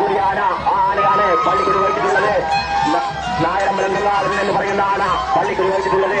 കൂടിയാണ് ആനയാണ് പള്ളിക്കുരു വെച്ചിട്ടുള്ളത് നായരം മൃഗങ്ങളാണ് എന്ന് പറയുന്ന ആന പള്ളിക്കുരു വെച്ചിട്ടുള്ളത്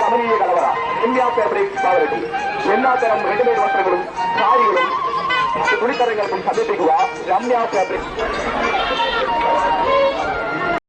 சமநீய கலவரா இந்தியா ஃபேப்ரிக் பாவரட்டி எல்லா தரம் ரெடிமேட் வஸ்திரங்களும் சாரிகளும் துணித்தரங்களுக்கும் சமர்ப்பிக்குவா ரம்யா ஃபேப்ரிக்